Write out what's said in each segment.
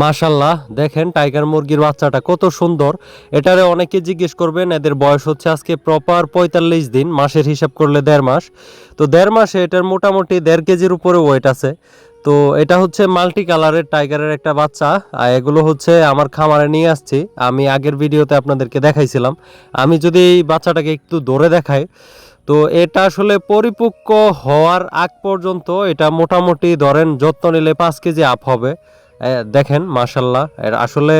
মাশাল্লাহ দেখেন টাইগার মুরগির বাচ্চাটা কত সুন্দর। এটারে অনেকে জিজ্ঞেস করবেন, এদের বয়স হচ্ছে আজকে প্রপার পঁয়তাল্লিশ দিন, মাসের হিসাব করলে দেড় মাস। তো দেড় মাসে এটার মোটামুটি দেড় কেজির উপরে ওয়েট আছে। তো এটা হচ্ছে মাল্টি কালারের টাইগারের একটা বাচ্চা, আর এগুলো হচ্ছে আমার খামারে নিয়ে আসছি। আমি আগের ভিডিওতে আপনাদেরকে দেখাইছিলাম। আমি যদি এই বাচ্চাটাকে একটু দৌড়ে দেখাই, তো এটা আসলে পরিপক্ক হওয়ার আগ পর্যন্ত এটা মোটামুটি ধরেন যত্ন নিলে পাঁচ কেজি আপ হবে। দেখেন মাশাল্লাহ আসলে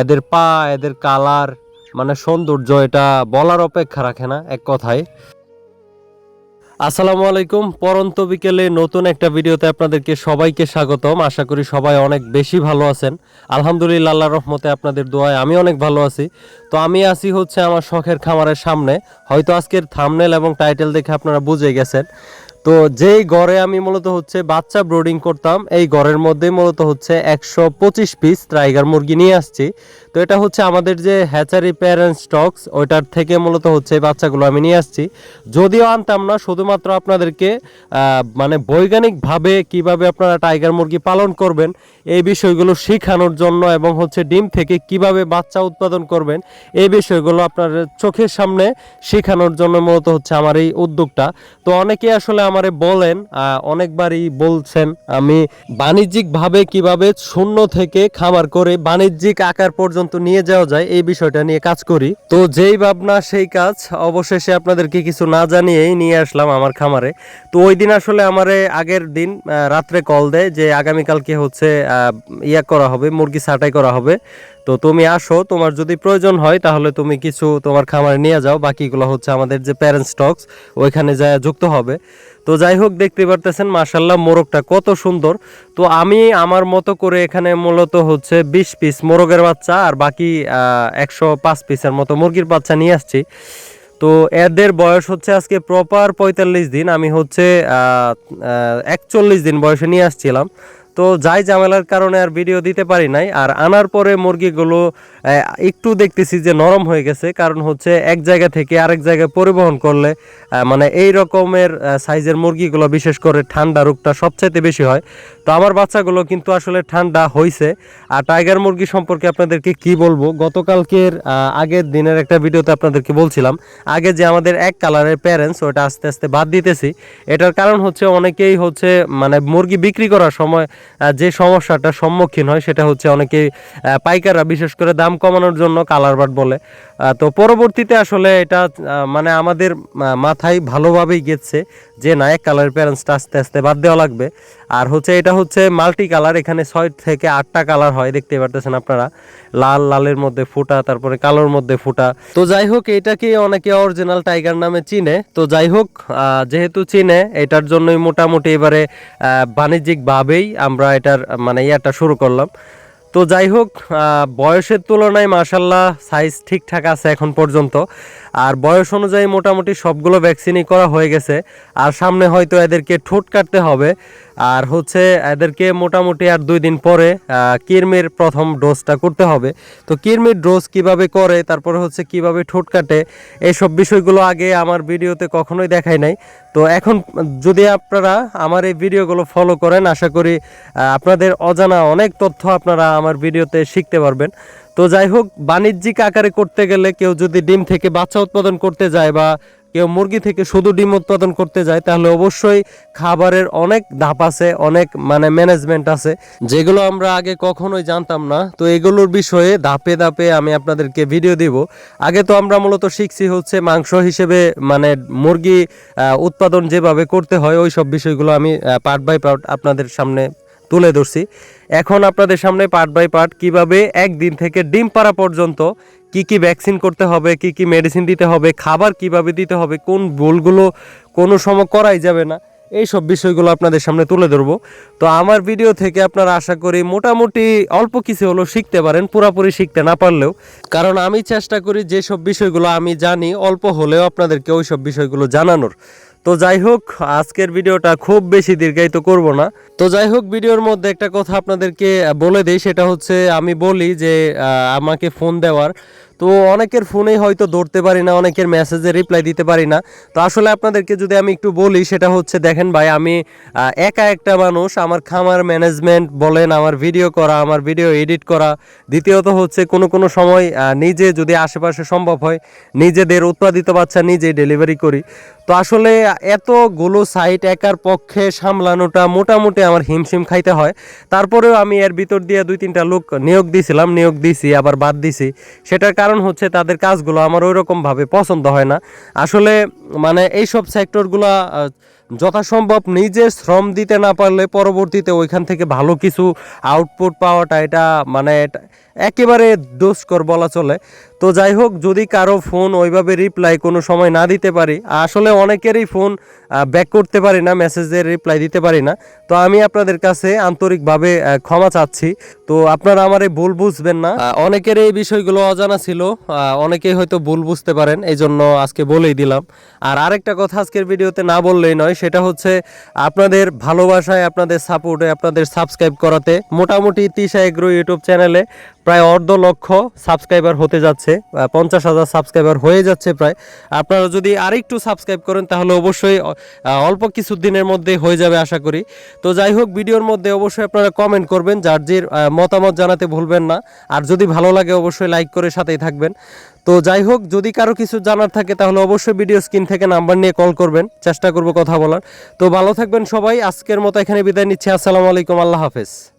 এদের পা, এদের কালার মানে সৌন্দর্য, এটা বলার অপেক্ষা রাখে না, এক কথায়। আসসালামু আলাইকুম। পরন্ত বিকেলে নতুন একটা ভিডিওতে আপনাদেরকে সবাইকে স্বাগতম। আশা করি সবাই অনেক বেশি ভালো আছেন। আলহামদুলিল্লাহ আল্লাহ রহমতে আপনাদের দোয়ায় আমি অনেক ভালো আছি। তো আমি আছি হচ্ছে আমার শখের খামারের সামনে। হয়তো আজকের থামনেল এবং টাইটেল দেখে আপনারা বুঝে গেছেন। তো যেই ঘরে আমি মূলত হচ্ছে বাচ্চা ব্রোডিং করতাম, এই ঘরের মধ্যে মূলত হচ্ছে একশো পঁচিশ পিস টাইগার মুরগি নিয়ে আসছি। তো এটা হচ্ছে আমাদের যে হ্যাচারি প্যারেন্ট স্টকস ওইটার থেকে মূলত হচ্ছে বাচ্চাগুলো আমি নিয়ে আসছি। যদিও আনতাম না, শুধুমাত্র আপনাদেরকে মানে বৈজ্ঞানিকভাবে কীভাবে আপনারা টাইগার মুরগি পালন করবেন, এই বিষয়গুলো শেখানোর জন্য এবং হচ্ছে ডিম থেকে কীভাবে বাচ্চা উৎপাদন করবেন, এই বিষয়গুলো আপনার চোখের সামনে শেখানোর জন্য মূলত হচ্ছে আমার এই উদ্যোগটা। তো অনেকে আসলে আমারে বলেন অনেকবারই বলছেন, আমি বাণিজ্যিকভাবে কীভাবে শূন্য থেকে খামার করে বাণিজ্যিক আকার পর্যন্ত নিয়ে যাওয়া যায় এই বিষয়টা নিয়ে কাজ করি। তো যেই ভাবনা, সেই কাজ অবশেষে আপনাদেরকে কিছু না জানিয়েই নিয়ে আসলাম আমার খামারে। তো ওই দিন আসলে আমারে আগের দিন রাত্রে কল দেয় যে আগামীকালকে হচ্ছে ইয়া করা হবে, মুরগি ছাঁটাই করা হবে। তো তুমি আসো, তোমার যদি প্রয়োজন হয় তাহলে তুমি কিছু তোমার খামারে নিয়ে যাও, বাকিগুলো হচ্ছে আমাদের যে প্যারেন্ট স্টকস ওইখানে যায় যুক্ত হবে। তো যাই হোক, দেখতে পারতেছেন মার্শাল্লাহ মোরগটা কত সুন্দর। তো আমি আমার মতো করে এখানে মূলত হচ্ছে বিশ পিস মোরগের বাচ্চা আর বাকি একশো পাঁচ পিসের মতো মুরগির বাচ্চা নিয়ে আসছি। তো এদের বয়স হচ্ছে আজকে প্রপার পঁয়তাল্লিশ দিন, আমি হচ্ছে একচল্লিশ দিন বয়সে নিয়ে আসছিলাম। তো যাই ঝামেলার কারণে আর ভিডিও দিতে পারি নাই। আর আনার পরে মুরগিগুলো একটু দেখতেছি যে নরম হয়ে গেছে, কারণ হচ্ছে এক জায়গা থেকে আরেক জায়গায় পরিবহন করলে মানে এই রকমের সাইজের মুরগিগুলো বিশেষ করে ঠান্ডা রোগটা সবচাইতে বেশি হয়। তো আমার বাচ্চাগুলো কিন্তু আসলে ঠান্ডা হয়েছে আর টাইগার মুরগি সম্পর্কে আপনাদেরকে কি বলব? গতকালকের আগের দিনের একটা ভিডিওতে আপনাদেরকে বলছিলাম, আগে যে আমাদের এক কালারের প্যারেন্টস ওটা আস্তে আস্তে বাদ দিতেছি। এটার কারণ হচ্ছে অনেকেই হচ্ছে মানে মুরগি বিক্রি করার সময় যে সমস্যাটা সম্মুখীন হয় সেটা হচ্ছে অনেকে পাইকাররা বিশেষ করে দাম কমানোর জন্য কালার বাট বলে। তো পরবর্তীতে আসলে এটা মানে আমাদের মাথায় ভালোভাবেই গেছে যে না, এক কালারের প্যারেন্টসটা আস্তে আস্তে বাদ দেওয়া লাগবে। আর হচ্ছে এটা হচ্ছে মাল্টি কালার এখানে ছয় থেকে আটটা কালার হয় দেখতে পারতেছেন আপনারা। লাল, লালের মধ্যে ফুটা, তারপরে কালোর মধ্যে ফুটা। তো যাই হোক, এটাকে অনেকে অরিজিনাল টাইগার নামে চিনে। তো যাই হোক যেহেতু চিনে, এটার জন্যই মোটামুটি এবারে বাণিজ্যিকভাবেই আমরা এটার মানে ইয়াটা শুরু করলাম। তো যাই হোক বয়সের তুলনায় মাসাল্লাহ সাইজ ঠিকঠাক আছে এখন পর্যন্ত। আর বয়স অনুযায়ী মোটামুটি সবগুলো ভ্যাকসিনই করা হয়ে গেছে। আর সামনে হয়তো এদেরকে ঠোঁট কাটতে হবে। আর হচ্ছে এদেরকে মোটামুটি আর দুই দিন পরে কিরমির প্রথম ডোজটা করতে হবে। তো কিরমির ডোজ কীভাবে করে, তারপরে হচ্ছে কীভাবে ঠোঁট কাটে এইসব বিষয়গুলো আগে আমার ভিডিওতে কখনোই দেখাই নাই। তো এখন যদি আপনারা আমার এই ভিডিওগুলো ফলো করেন, আশা করি আপনাদের অজানা অনেক তথ্য আপনারা আমার ভিডিওতে শিখতে পারবেন। তো যাই হোক, বাণিজ্যিক আকারে করতে গেলে কেউ যদি ডিম থেকে বাচ্চা উৎপাদন করতে যায় বা কেউ মুরগি থেকে শুধু ডিম উৎপাদন করতে যায়, তাহলে অবশ্যই খাবারের অনেক ধাপ আছে, অনেক মানে ম্যানেজমেন্ট আছে, যেগুলো আমরা আগে কখনোই জানতাম না। তো এগুলোর বিষয়ে ধাপে ধাপে আমি আপনাদেরকে ভিডিও দিব। আগে তো আমরা মূলত শিখছি হচ্ছে মাংস হিসেবে মানে মুরগি উৎপাদন যেভাবে করতে হয় ওই সব বিষয়গুলো আমি পার্ট বাই পার্ট আপনাদের সামনে তুলে ধরছি। এখন আপনাদের সামনে পার্ট বাই পার্ট কীভাবে একদিন থেকে ডিম পাড়া পর্যন্ত কি কি ভ্যাকসিন করতে হবে, কি কি মেডিসিন দিতে হবে, খাবার কীভাবে দিতে হবে, কোন ভুলগুলো কোনো সময় করাই যাবে না এই সব বিষয়গুলো আপনাদের সামনে তুলে ধরবো। তো আমার ভিডিও থেকে আপনারা আশা করি মোটামুটি অল্প কিছু হলেও শিখতে পারেন, পুরোপুরি শিখতে না পারলেও। কারণ আমি চেষ্টা করি যে সব বিষয়গুলো আমি জানি, অল্প হলেও আপনাদেরকে ওই সব বিষয়গুলো জানানোর। তো যাই হোক, আজকের ভিডিওটা খুব বেশি দীর্ঘায়িত করব না। তো যাই হোক, ভিডিওর মধ্যে একটা কথা আপনাদেরকে বলে দিই, সেটা হচ্ছে আমি বলি যে আমাকে ফোন দেওয়ার তো অনেকের ফোনেই হয়তো ধরতে পারি না, অনেকের মেসেজে রিপ্লাই দিতে পারি না। তো আসলে আপনাদেরকে যদি আমি একটু বলি, সেটা হচ্ছে, দেখেন ভাই, আমি একা একটা মানুষ, আমার খামার ম্যানেজমেন্ট বলেন, আমার ভিডিও করা, আমার ভিডিও এডিট করা, দ্বিতীয়ত হচ্ছে, কোনো কোনো সময় নিজে যদি আশেপাশে সম্ভব হয়, নিজেদের উৎপাদিত বাচ্চা নিজেই ডেলিভারি করি। তো আসলে এতগুলো সাইট একার পক্ষে সামলানোটা মোটামুটি আমার হিমশিম খাইতে হয়। তারপরেও আমি এর ভিতর দিয়ে দুই, তিনটা লোক নিয়োগ দিয়েছিলাম নিয়োগ দিছি, আবার বাদ দিছি। সেটার কারণ হচ্ছে তাদের কাজগুলো আমার ওই রকমভাবে পছন্দ হয় না। আসলে মানে এইসব সেক্টরগুলো যথাসম্ভব নিজে শ্রম দিতে না পারলে পরবর্তীতে ওইখান থেকে ভালো কিছু আউটপুট পাওয়াটা এটা মানে একেবারে দোষকর বলা চলে। তো যাই হোক, যদি কারও ফোন ওইভাবে রিপ্লাই কোনো সময় না দিতে পারি, আসলে অনেকেরই ফোন ব্যাক করতে পারি না মেসেজের রিপ্লাই দিতে পারি না। তো আমি আপনাদের কাছে আন্তরিকভাবে ক্ষমা চাচ্ছি। তো আপনারা আমার এই ভুল বুঝবেন না। অনেকের এই বিষয়গুলো অজানা ছিল অনেকেই হয়তো ভুল বুঝতে পারেন এই জন্য আজকে বলেই দিলাম। আর আরেকটা কথা আজকের ভিডিওতে না বললেই নয় সেটা হচ্ছে আপনাদের ভালোবাসায় আপনাদের সাপোর্টে আপনাদের সাবস্ক্রাইব করাতে মোটামুটি তিশা এগ্রো ইউটিউব চ্যানেলে প্রায় অর্ধ লক্ষ সাবস্ক্রাইবার হতে যাচ্ছে পঞ্চাশ হাজার সাবস্ক্রাইবার হয়ে যাচ্ছে প্রায়। আপনারা যদি আরেকটু সাবস্ক্রাইব করেন, তাহলে অবশ্যই অল্প কিছু দিনের মধ্যে হয়ে যাবে আশা করি। তো যাই হোক, ভিডিওর মধ্যে অবশ্যই আপনারা কমেন্ট করবেন, যার যে মতামত জানাতে ভুলবেন না। আর যদি ভালো লাগে, অবশ্যই লাইক করে সাথেই থাকবেন। তো যাই হোক, যদি কারও কিছু জানার থাকে, তাহলে অবশ্যই ভিডিও স্ক্রিন থেকে নাম্বার নিয়ে কল করবেন। চেষ্টা করব কথা বলার। তো ভালো থাকবেন সবাই। আজকের মতো এখানে বিদায় নিচ্ছি। আসসালামু আলাইকুম। আল্লাহ হাফেজ।